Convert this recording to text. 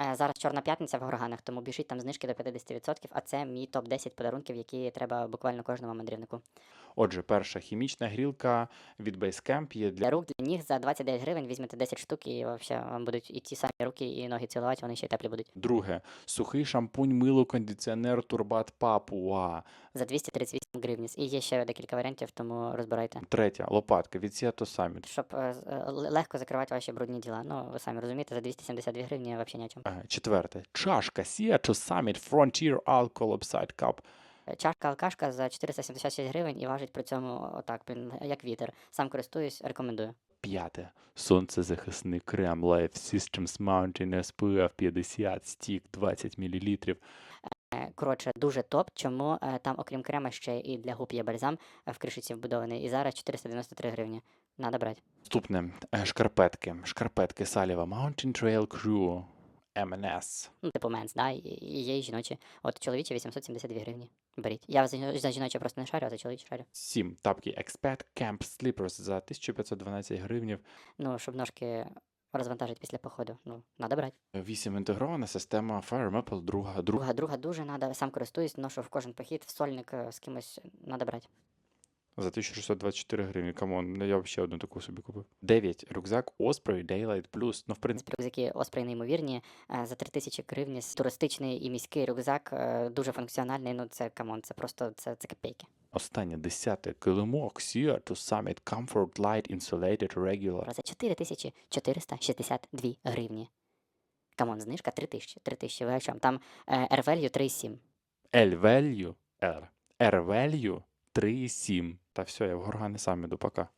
Е, Зараз Чорна п'ятниця в горганах, тому біжіть там знижки до 50%, а це мій топ-10 подарунків, які треба буквально кожному мандрівнику. Отже, перша хімічна грілка від Basecamp є для Для рук, для ніг за 29 гривень візьмете 10 штук і вообще вам будуть і ті самі руки, і ноги цілувати, вони ще й теплі будуть. друге сухий шампунь, мило, кондиціонер, турбат Папуа. За 238 гривень. І є ще декілька варіантів, тому розбирайте. Третя лопатка від Seattle Summit. Щоб е, е, легко закривати ваші брудні діла. Ну, ви самі розумієте, за 272 гривні взагалі ні о чому. Е, Четверте чашка Seattle Summit Frontier Alcohol Upside Cup. Е, Чашка алкашка за 476 гривень і важить при цьому отак, блін, як вітер. Сам користуюсь, рекомендую. П'яте сонцезахисний крем Life Systems Mountain SPF 50 стік 20 мл. Е, Коротше, дуже топ. Чому е, там, окрім крема, ще і для губ є бальзам е, в кришиці вбудований. І зараз 493 гривні. Надо брати. Наступне е, шкарпетки. Шкарпетки Саліва Mountain Trail Crew M&S. Ну, типу менс, да, і, є і жіночі. От чоловічі 872 гривні. Беріть. Я за, жіно- за жіночі просто не шарю, а за чоловічі шарю. 7. Тапки Expat Camp Slippers за 1512 гривнів. Ну, щоб ножки розвантажити після походу. Ну, надо брати. 8. Інтегрована система Fire Maple, друга, друга. Друга, друга дуже надо, сам користуюсь, ношу в кожен похід, в сольник е, з кимось надо брати. За 1624 гривні. Камон, ну, я б ще одну таку собі купив. 9. Рюкзак Osprey Daylight Plus. Ну, в принципі, Рюкзаки Osprey неймовірні, е, за 3000 гривень, туристичний і міський рюкзак, е, дуже функціональний, ну це камон, це просто, це, це копейки. останнє 10. Килимок Seattle Summit Comfort Light Insulated Regular. За 4462 гривні. Камон, знижка 3000, 3000, ви о чому? Там е, R-value 3,7. L value R. R value 3,7. Та все, я в горгани сам іду, пока.